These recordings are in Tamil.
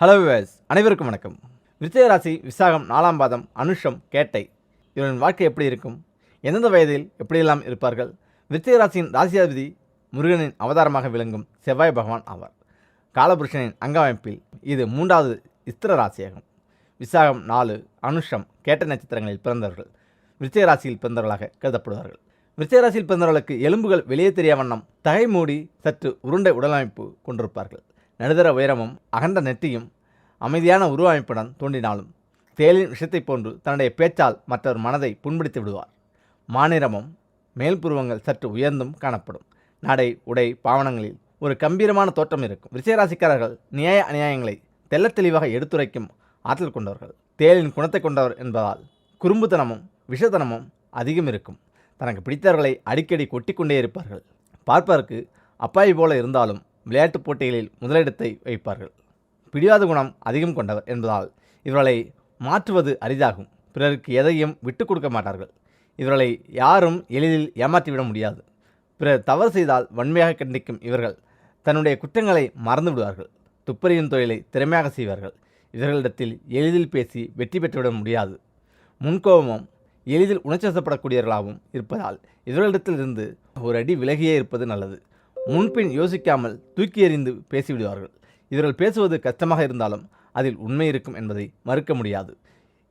ஹலோ விவேஸ் அனைவருக்கும் வணக்கம். விருச்சிக விசாகம் நாலாம் பாதம் அனுஷம் கேட்டை. இவரின் வாழ்க்கை எப்படி இருக்கும்? எந்தெந்த வயதில் எப்படியெல்லாம் இருப்பார்கள்? விருச்சகராசியின் ராசியாதிபதி முருகனின் அவதாரமாக விளங்கும் செவ்வாய் பகவான் ஆவார். காலபுருஷனின் அங்கமைப்பில் இது மூன்றாவது இஸ்திர ராசியாகும். விசாகம் நாலு அனுஷம் கேட்ட நட்சத்திரங்களில் பிறந்தவர்கள். விருச்சிக ராசியில் பிறந்தவர்களாக கருதப்படுவார்கள். விருச்சகராசியில் பிறந்தவர்களுக்கு எலும்புகள் வெளியே தெரிய வண்ணம் தகை மூடி சற்று உருண்டை உடலமைப்பு கொண்டிருப்பார்கள். நடுதர உயரமும் அகண்ட நெற்றியும் அமைதியான உருவமைப்புடன் தோன்றினாலும் தேலின் விஷத்தைப் போன்று தன்னுடைய பேச்சால் மற்றவர் மனதை புண்படுத்தி விடுவார். மாநிறமும் மேல்புருவங்கள் சற்று உயர்ந்தும் காணப்படும். நடை உடை பாவனங்களில் ஒரு கம்பீரமான தோற்றம் இருக்கும். விருச்சிகராசிக்காரர்கள் நியாய அநியாயங்களை தெல்ல தெளிவாக எடுத்துரைக்கும் ஆற்றல் கொண்டவர்கள். தேலின் குணத்தை கொண்டவர் என்பதால் குறும்புத்தனமும் விஷத்தனமும் அதிகம் இருக்கும். தனக்கு பிடித்தவர்களை அடிக்கடி கொட்டிக்கொண்டே இருப்பார்கள். பார்ப்பதற்கு அப்பாவி போல இருந்தாலும் விளையாட்டுப் போட்டிகளில் முதலிடத்தை வைப்பார்கள். பிடிவாத குணம் அதிகம் கொண்டவர் என்பதால் இவர்களை மாற்றுவது அரிதாகும். பிறருக்கு எதையும் விட்டு கொடுக்க மாட்டார்கள். இவர்களை யாரும் எளிதில் ஏமாற்றிவிட முடியாது. பிறர் தவறு செய்தால் வன்மையாக கண்டிக்கும் இவர்கள் தன்னுடைய குற்றங்களை மறந்து விடுவார்கள். துப்பறியும் தொழிலை திறமையாக செய்வார்கள். இவர்களிடத்தில் எளிதில் பேசி வெற்றி பெற்றுவிட முடியாது. முன்கோபமும் எளிதில் உணர்ச்சிவசப்படக்கூடியவர்களாகவும் இருப்பதால் இவர்களிடத்திலிருந்து ஒரு அடி விலகியே இருப்பது நல்லது. முன்பின் யோசிக்காமல் தூக்கி எறிந்து பேசிவிடுவார்கள். இவர்கள் பேசுவது கஷ்டமாக இருந்தாலும் அதில் உண்மை இருக்கும் என்பதை மறுக்க முடியாது.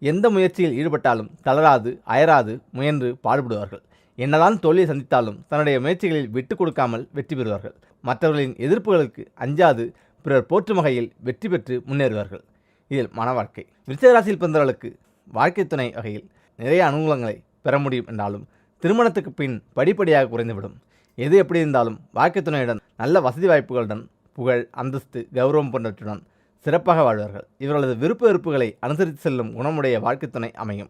எந்த முயற்சியில் ஈடுபட்டாலும் தளராது அயராது முயன்று பாடுபடுவார்கள். என்னதான் தோல்வியை சந்தித்தாலும் தன்னுடைய முயற்சிகளில் விட்டு கொடுக்காமல் வெற்றி பெறுவார்கள். மற்றவர்களின் எதிர்ப்புகளுக்கு அஞ்சாது பிறர் போற்றும் வகையில் வெற்றி பெற்று முன்னேறுவார்கள். இதில் மன வாழ்க்கை. விருச்சிகராசியில் பிறந்தவர்களுக்கு வாழ்க்கை துணை வகையில் நிறைய அனுகூலங்களை பெற முடியும் என்றாலும் திருமணத்துக்கு பின் படிப்படியாக குறைந்துவிடும். எது எப்படி இருந்தாலும் வாழ்க்கை துணையுடன் நல்ல வசதி வாய்ப்புகளுடன் புகழ் அந்தஸ்து கௌரவம் போன்றவற்றுடன் சிறப்பாக வாழ்வார்கள். இவர்களது விருப்ப வெறுப்புகளை அனுசரித்து செல்லும் குணமுடைய வாழ்க்கை துணை அமையும்.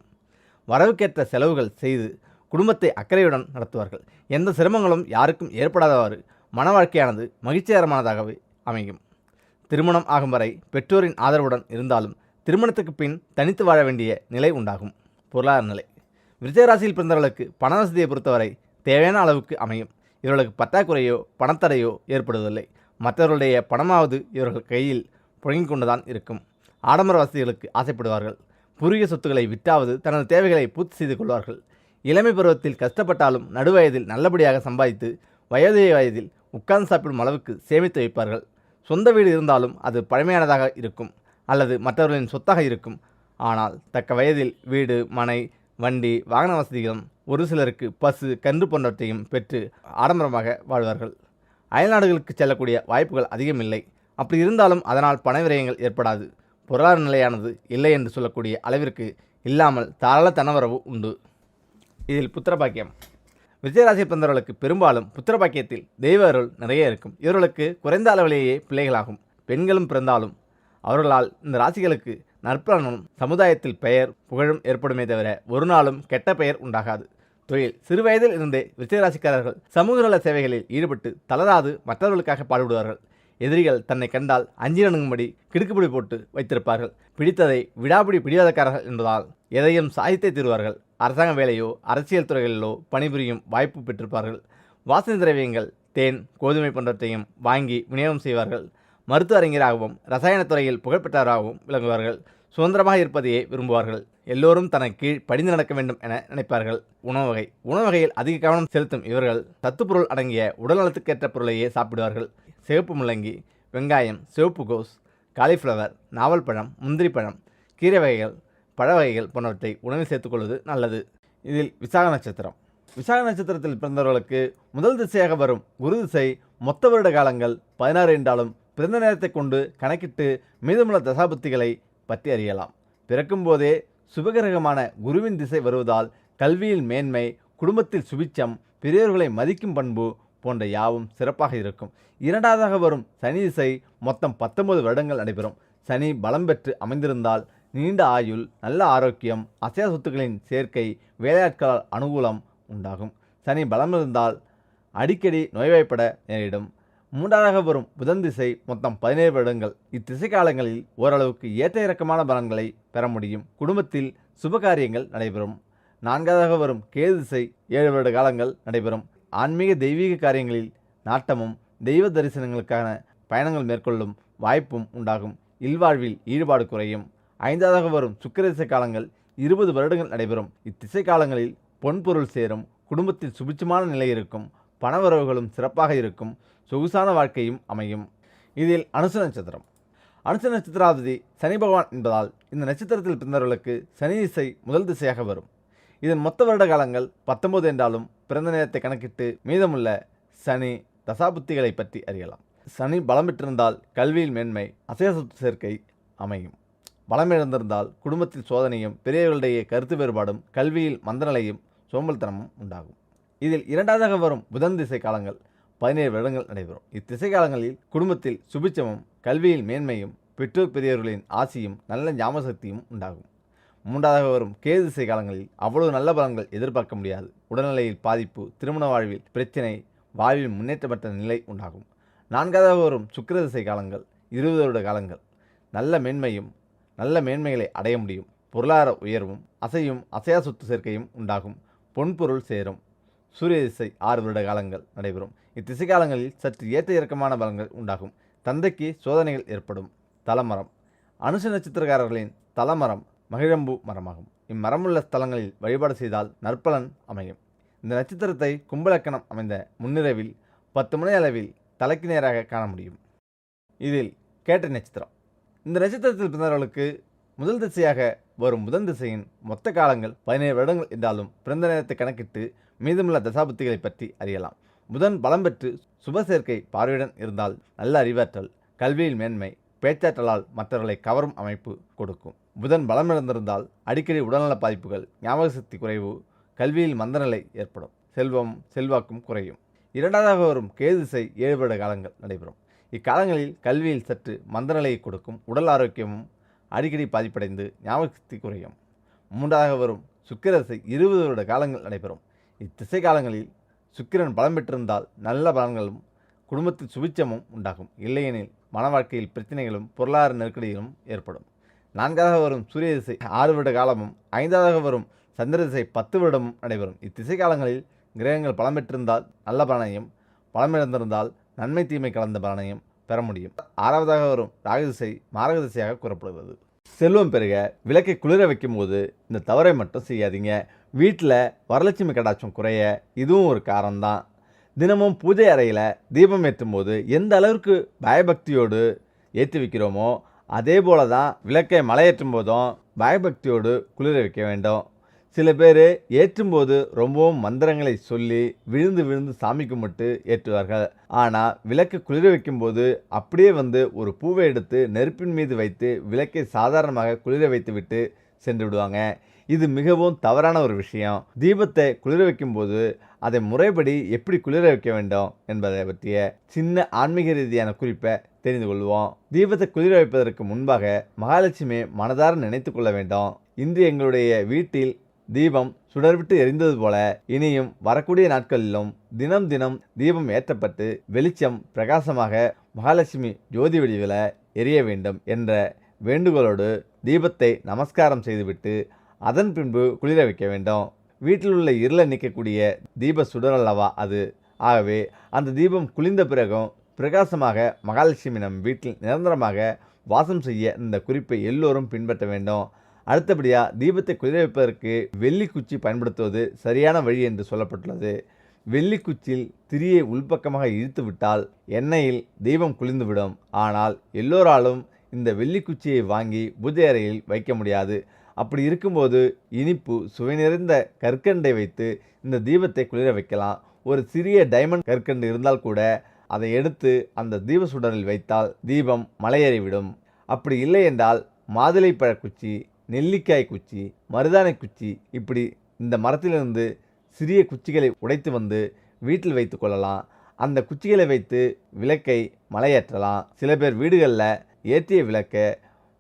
வரவுக்கேற்ற செலவுகள் செய்து குடும்பத்தை அக்கறையுடன் நடத்துவார்கள். எந்த சிரமங்களும் யாருக்கும் ஏற்படாதவாறு மன வாழ்க்கையானது மகிழ்ச்சிகரமானதாகவே அமையும். திருமணம் ஆகும் வரை பெற்றோரின் ஆதரவுடன் இருந்தாலும் திருமணத்துக்கு பின் தனித்து வாழ வேண்டிய நிலை உண்டாகும். பொருளாதார நிலை. விருச்சிகராசியில் பிறந்தவர்களுக்கு பண வசதியை பொறுத்தவரை தேவையான அளவுக்கு அமையும். இவர்களுக்கு பற்றாக்குறையோ பணத்தடையோ ஏற்படுவதில்லை. மற்றவர்களுடைய பணமாவது இவர்கள் கையில் புழங்கிக் கொண்டுதான் இருக்கும். ஆடம்பர வசதிகளுக்கு ஆசைப்படுவார்கள். புரிய சொத்துக்களை விற்றாவது தனது தேவைகளை பூர்த்தி செய்து கொள்வார்கள். இளமை பருவத்தில் கஷ்டப்பட்டாலும் நடுவயதில் நல்லபடியாக சம்பாதித்து வயது வயதில் உட்கார்ந்து சாப்பிடும் அளவுக்கு சேமித்து வைப்பார்கள். சொந்த வீடு இருந்தாலும் அது பழமையானதாக இருக்கும் அல்லது மற்றவர்களின் சொத்தாக இருக்கும். ஆனால் தக்க வயதில் வீடு மனை வண்டி வாகன வசதிகளும் ஒரு சிலருக்கு பசு கன்று போன்றவற்றையும் பெற்று ஆடம்பரமாக வாழ்வார்கள். அயல்நாடுகளுக்கு செல்லக்கூடிய வாய்ப்புகள் அதிகம் இல்லை. அப்படி இருந்தாலும் அதனால் பண விரயங்கள் ஏற்படாது. பொருளாதார நிலையானது இல்லை என்று சொல்லக்கூடிய அளவிற்கு இல்லாமல் தாராள தனவரவு உண்டு. இதில் புத்திரபாக்கியம். விஜயராசி பிறந்தவர்களுக்கு பெரும்பாலும் புத்திரபாக்கியத்தில் தெய்வ அருள் நிறைய இருக்கும். இவர்களுக்கு குறைந்த அளவிலேயே பிள்ளைகளாகும். பெண்களும் பிறந்தாலும் அவர்களால் இந்த ராசிகளுக்கு நற்பலனும் சமுதாயத்தில் பெயர் புகழும் ஏற்படுமே தவிர ஒரு நாளும் கெட்ட பெயர் உண்டாகாது. தொழில். சிறுவயதில் இருந்தே விருச்சிகராசிக்காரர்கள் சமூக நல சேவைகளில் ஈடுபட்டு தளராது மற்றவர்களுக்காக பாடுபடுவார்கள். எதிரிகள் தன்னை கண்டால் அஞ்சிரணுங்கும்படி கிடுக்குப்பிடி போட்டு வைத்திருப்பார்கள். பிடித்ததை விடாபிடி பிடிவாதக்காரர்கள் என்பதால் எதையும் சாதித்தே தீருவார்கள். அரசாங்க வேலையோ அரசியல் துறைகளிலோ பணிபுரியும் வாய்ப்பு பெற்றிருப்பார்கள். வாசனை திரவியங்கள் தேன் கோதுமை போன்றவற்றையும் வாங்கி விநியோகம் செய்வார்கள். மருத்துவ அறிஞராகவும் ரசாயனத்துறையில் புகழ்பெற்றவராகவும் விளங்குவார்கள். சுதந்திரமாக இருப்பதையே விரும்புவார்கள். எல்லோரும் தனக்கு கீழ் படிந்து நடக்க வேண்டும் என நினைப்பார்கள். உணவு வகை. உணவு வகையில் அதிக கவனம் செலுத்தும் இவர்கள் சத்துப்பொருள் அடங்கிய உடல் நலத்துக்கேற்ற பொருளையே சாப்பிடுவார்கள். சிவப்பு முள்ளங்கி வெங்காயம் சிவப்பு கோஸ் காலிஃப்ளவர் நாவல் பழம் முந்திரி பழம் கீரை வகைகள் பழ வகைகள் போன்றவற்றை உணவில் சேர்த்துக்கொள்வது நல்லது. இதில் விசாக நட்சத்திரம். விசாக நட்சத்திரத்தில் பிறந்தவர்களுக்கு முதல் திசையாக வரும் குரு திசை மொத்த வருட காலங்கள் பதினாறு என்றாலும் பிறந்த நேரத்தை கொண்டு கணக்கிட்டு மீதமுள்ள தசாபுத்திகளை பற்றி அறியலாம். பிறக்கும்போதே சுபகிரகமான குருவின் திசை வருவதால் கல்வியில் மேன்மை குடும்பத்தில் சுபிச்சம் பெரியவர்களை மதிக்கும் பண்பு போன்ற யாவும் சிறப்பாக இருக்கும். இரண்டாவதாக வரும் சனி திசை மொத்தம் பத்தொன்பது வருடங்கள் நடைபெறும். சனி பலம் பெற்று அமைந்திருந்தால் நீண்ட ஆயுள் நல்ல ஆரோக்கியம் அசையா சொத்துக்களின் சேர்க்கை வேலையாட்களால் அனுகூலம் உண்டாகும். சனி பலம் இருந்தால் அடிக்கடி நோய்வாய்ப்பட நேரிடும். மூன்றாவதாக வரும் புதன் திசை மொத்தம் பதினேழு வருடங்கள். இத்திசை காலங்களில் ஓரளவுக்கு ஏற்ற இறக்கமான பலன்களை பெற முடியும். குடும்பத்தில் சுபகாரியங்கள் நடைபெறும். நான்காவதாக வரும் கேது திசை ஏழு வருட காலங்கள் நடைபெறும். ஆன்மீக தெய்வீக காரியங்களில் நாட்டமும் தெய்வ தரிசனங்களுக்கான பயணங்கள் மேற்கொள்ளும் வாய்ப்பும் உண்டாகும். இல்வாழ்வில் ஈடுபாடு குறையும். ஐந்தாவதாக வரும் சுக்கிரதிசை காலங்கள் இருபது வருடங்கள் நடைபெறும். இத்திசை காலங்களில் பொன்பொருள் சேரும். குடும்பத்தில் சுபிட்சமான நிலை இருக்கும். பணவரவுகளும் சிறப்பாக இருக்கும். சொகுசான வாழ்க்கையும் அமையும். இதில் அனுச நட்சத்திரம். அனுச நட்சத்திராதிபதி சனி பகவான் என்பதால் இந்த நட்சத்திரத்தில் பிறந்தவர்களுக்கு சனி திசை முதல் திசையாக வரும். இதன் மொத்த வருட காலங்கள் பத்தொன்பது என்றாலும் பிறந்த நேரத்தை கணக்கிட்டு மீதமுள்ள சனி தசாபுத்திகளை பற்றி அறியலாம். சனி பலம் பெற்றிருந்தால் கல்வியில் மேன்மை அசைய சொத்து சேர்க்கை அமையும். பலம் இழந்திருந்தால் குடும்பத்தில் சோதனையும் பெரியவர்களிடையே கருத்து வேறுபாடும் கல்வியில் மந்தநிலையும் சோம்பல்தனமும் உண்டாகும். இதில் இரண்டாவதாக வரும் புதன் திசை காலங்கள் பதினேழு வருடங்கள் நடைபெறும். இத்திசை காலங்களில் குடும்பத்தில் சுபிச்சமும் கல்வியில் மேன்மையும் பெற்றோர் பெரியவர்களின் ஆசியும் நல்ல ஞாபக சக்தியும் உண்டாகும். மூன்றாவதாக வரும் கேது திசை காலங்களில் அவ்வளவு நல்ல பலன்கள் எதிர்பார்க்க முடியாது. உடல்நிலையில் பாதிப்பு திருமண வாழ்வில் பிரச்சினை வாழ்வில் முன்னேற்றப்பட்ட நிலை உண்டாகும். நான்காவதாக வரும் சுக்கிர திசை காலங்கள் இருபது வருட காலங்கள். நல்ல மேன்மையும் நல்ல மேன்மைகளை அடைய முடியும். பொருளாதார உயர்வும் அசையும் அசையா சொத்து சேர்க்கையும் உண்டாகும். பொன்பொருள் சேரும். சூரிய திசை ஆறு வருட காலங்கள் நடைபெறும். இத்திசை காலங்களில் சற்று ஏற்ற இறக்கமான பலன்கள் உண்டாகும். தந்தைக்கு சோதனைகள் ஏற்படும். தலமரம். அனுச நட்சத்திரக்காரர்களின் தலமரம் மகிழம்பு மரமாகும். இம்மரமுள்ள ஸ்தலங்களில் வழிபாடு செய்தால் நற்பலன் அமையும். இந்த நட்சத்திரத்தை கும்பலக்கணம் அமைந்த முன்னிரவில் பத்து மணி அளவில் தலைக்கு நேராக காண முடியும். இதில் கேட்ட நட்சத்திரம். இந்த நட்சத்திரத்தில் பிறந்தவர்களுக்கு முதல் திசையாக வரும் முதல் திசையின் மொத்த காலங்கள் பதினேழு வருடங்கள் என்றாலும் பிறந்த நேரத்தை கணக்கிட்டு மீதமுள்ள தசாபுத்திகளை பற்றி அறியலாம். புதன் பலம் பெற்று சுப சேர்க்கை பார்வையுடன் இருந்தால் நல்ல அறிவாற்றல் கல்வியில் மேன்மை பேச்சாற்றலால் மற்றவர்களை கவரும் அமைப்பு கொடுக்கும். புதன் பலம் இழந்திருந்தால் அடிக்கடி உடல்நல பாதிப்புகள் ஞாபக சக்தி குறைவு கல்வியில் மந்தநிலை ஏற்படும். செல்வம் செல்வாக்கும் குறையும். இரண்டாவதாக வரும் கேதுசை ஏழு வருட காலங்கள் நடைபெறும். இக்காலங்களில் கல்வியில் சற்று மந்தநிலையை கொடுக்கும். உடல் ஆரோக்கியமும் அடிக்கடி பாதிப்படைந்து ஞாபக சக்தி குறையும். மூன்றாவதாக வரும் சுக்கிரசை இருபது வருட காலங்கள் நடைபெறும். இத்திசை காலங்களில் சுக்கிரன் பலம் பெற்றிருந்தால் நல்ல பலன்களும் குடும்பத்தில் சுபிச்சமும் உண்டாகும். இல்லையெனில் மன வாழ்க்கையில் பிரச்சனைகளும் பொருளாதார நெருக்கடிகளும் ஏற்படும். நான்காவதாக வரும் சூரிய திசை ஆறு வருட காலமும் ஐந்தாவதாக வரும் சந்திர திசை பத்து வருடமும் நடைபெறும். இத்திசை காலங்களில் கிரகங்கள் பலம் பெற்றிருந்தால் நல்ல பலனையும் பலமிழந்திருந்தால் நன்மை தீமை கலந்த பலனையும் பெற முடியும். ஆறாவதாக வரும் ராகு திசை மாரக திசையாக கூறப்படுகிறது. செல்வம் பெருக விளக்கை குளிர வைக்கும் போது இந்த தவறை மட்டும் செய்யாதீங்க. வீட்டில் வரலட்சுமி கடாட்சம் குறைய இதுவும் ஒரு காரணம்தான். தினமும் பூஜை அறையில் தீபம் ஏற்றும் போது எந்த அளவிற்கு பயபக்தியோடு ஏற்றி வைக்கிறோமோ அதே போல தான் விளக்கை மலையேற்றும் போதும் பயபக்தியோடு குளிர வைக்க வேண்டும். சில பேர் ஏற்றும்போது ரொம்பவும் மந்திரங்களை சொல்லி விழுந்து விழுந்து சாமி கும்பிட்டு ஏற்றுவார்கள். ஆனால் விளக்கு குளிர வைக்கும்போது அப்படியே வந்து ஒரு பூவை எடுத்து நெருப்பின் மீது வைத்து விளக்கை சாதாரணமாக குளிர வைத்துவிட்டு சென்று விடுவாங்க. இது மிகவும் தவறான ஒரு விஷயம். தீபத்தை குளிர வைக்கும்போது அதை முறைப்படி எப்படி குளிர வைக்க வேண்டும் என்பதை பற்றிய சின்ன ஆன்மீக ரீதியான குறிப்பை தெரிந்து கொள்வோம். தீபத்தை குளிர வைப்பதற்கு முன்பாக மகாலட்சுமி மனதார நினைத்து கொள்ள வேண்டும். இன்று எங்களுடைய வீட்டில் தீபம் சுடர்விட்டு எரிந்தது போல இனியும் வரக்கூடிய நாட்களிலும் தினம் தினம் தீபம் ஏற்றப்பட்டு வெளிச்சம் பிரகாசமாக மகாலட்சுமி ஜோதி வடிவில் எரிய வேண்டும் என்ற வேண்டுகோளோடு தீபத்தை நமஸ்காரம் செய்துவிட்டு அதன் பின்பு குளிர வைக்க வேண்டும். வீட்டில் உள்ள இருளை நிற்கக்கூடிய தீப சுடர் அல்லவா அது. ஆகவே அந்த தீபம் குளிர்ந்த பிறகும் பிரகாசமாக மகாலட்சுமி நம் வீட்டில் நிரந்தரமாக வாசம் செய்ய இந்த குறிப்பை எல்லோரும் பின்பற்ற வேண்டும். அடுத்தபடியாக தீபத்தை குளிர வைப்பதற்கு வெள்ளி குச்சி பயன்படுத்துவது சரியான வழி என்று சொல்லப்பட்டுள்ளது. வெள்ளி குச்சியில் திரியை உள்பக்கமாக இழுத்து விட்டால் எண்ணெயில் தீபம் குளிர்ந்துவிடும் ஆனால் எல்லோராலும் இந்த வெள்ளி குச்சியை வாங்கி பூஜை அறையில் வைக்க முடியாது. அப்படி இருக்கும்போது இனிப்பு சுவை நிறைந்த கற்கண்டை வைத்து இந்த தீபத்தை குளிர வைக்கலாம். ஒரு சிறிய டைமண்ட் கற்கண்டு இருந்தால் கூட அதை எடுத்து அந்த தீப சுடரில் வைத்தால் தீபம் மலையேறிவிடும். அப்படி இல்லை என்றால் மாதுளைப்பழ குச்சி நெல்லிக்காய் குச்சி மருதாணை குச்சி இப்படி இந்த மரத்திலிருந்து சிறிய குச்சிகளை உடைத்து வந்து வீட்டில் வைத்து கொள்ளலாம். அந்த குச்சிகளை வைத்து விளக்கை மலையேற்றலாம். சில பேர் வீடுகளில் ஏற்றிய விளக்கை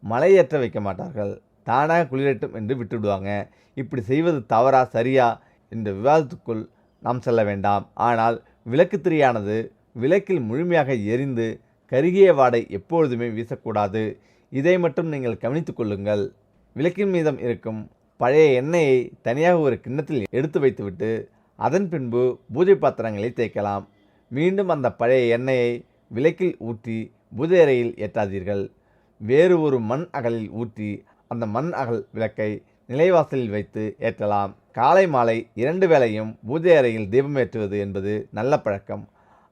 மலையேற்ற வைக்க மாட்டார்கள். தானாக குளிரட்டும் என்று விட்டுவிடுவாங்க. இப்படி செய்வது தவறா சரியா என்ற விவாதத்துக்குள் நாம் செல்ல வேண்டாம். ஆனால் விளக்கு திரியானது விளக்கில் முழுமையாக எரிந்து கருகிய வாடை எப்பொழுதுமே வீசக்கூடாது. இதை மட்டும் நீங்கள் கவனித்துக் கொள்ளுங்கள். விளக்கின் மீதம் இருக்கும் பழைய எண்ணெயை தனியாக ஒரு கிண்ணத்தில் எடுத்து வைத்துவிட்டு அதன் பின்பு பூஜை பாத்திரங்களை தேய்க்கலாம். மீண்டும் அந்த பழைய எண்ணெயை விளக்கில் ஊற்றி பூஜை அறையில் ஏற்றாதீர்கள். வேறு ஒரு மண் அகலில் ஊற்றி அந்த மண் அகல் விளக்கை நிலைவாசலில் வைத்து ஏற்றலாம். காலை மாலை இரண்டு வேளையும் பூஜை அறையில் தீபம் ஏற்றுவது என்பது நல்ல பழக்கம்.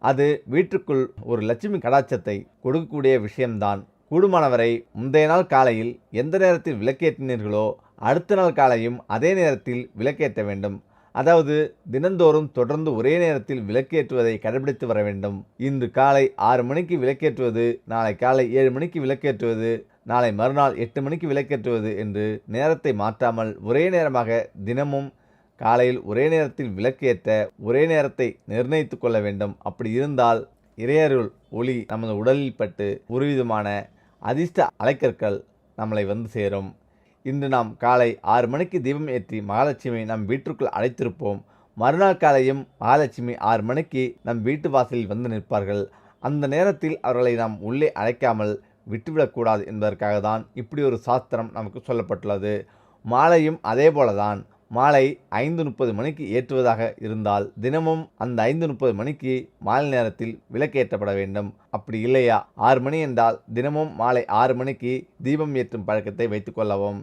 அது வீட்டுக்குள் ஒரு லட்சுமி கடாட்சத்தை கொடுக்கக்கூடிய விஷயம்தான். கூடுமானவரை முந்தைய நாள் காலையில் எந்த நேரத்தில் விளக்கேற்றினீர்களோ அடுத்த நாள் காலையும் அதே நேரத்தில் விளக்கேற்ற வேண்டும். அதாவது தினந்தோறும் தொடர்ந்து ஒரே நேரத்தில் விளக்கேற்றுவதை கடைபிடித்து வர வேண்டும். இன்று காலை ஆறு மணிக்கு விளக்கேற்றுவது நாளை காலை ஏழு மணிக்கு விளக்கேற்றுவது நாளை மறுநாள் எட்டு மணிக்கு விளக்கேற்றுவது என்று நேரத்தை மாற்றாமல் ஒரே நேரமாக தினமும் காலையில் ஒரே நேரத்தில் விளக்கேற்ற ஒரே நேரத்தை நிர்ணயித்து கொள்ள வேண்டும். அப்படி இருந்தால் இறையருள் ஒளி நமது உடலில் பட்டு ஒருவிதமான அதிர்ஷ்ட அலைக்கற்கள் நம்மளை வந்து சேரும். இன்று நாம் காலை ஆறு மணிக்கு தீபம் ஏற்றி மகாலட்சுமி நம் வீட்டிற்குள் அழைத்திருப்போம். மறுநாள் காலையும் மகாலட்சுமி ஆறு மணிக்கு நம் வீட்டு வாசலில் வந்து நிற்பார்கள். அந்த நேரத்தில் அவர்களை நாம் உள்ளே அழைக்காமல் விட்டுவிடக்கூடாது என்பதற்காக தான் இப்படி ஒரு சாஸ்திரம் நமக்கு சொல்லப்பட்டுள்ளது. மாலையும் அதே போலதான். மாலை ஐந்து முப்பது மணிக்கு ஏற்றுவதாக இருந்தால் தினமும் அந்த ஐந்து முப்பது மணிக்கு மாலை நேரத்தில் விளக்கேற்றப்பட வேண்டும். அப்படி இல்லையா? ஆறு மணி என்றால் தினமும் மாலை ஆறு மணிக்கு தீபம் ஏற்றும் பழக்கத்தை வைத்துக்கொள்ளவும்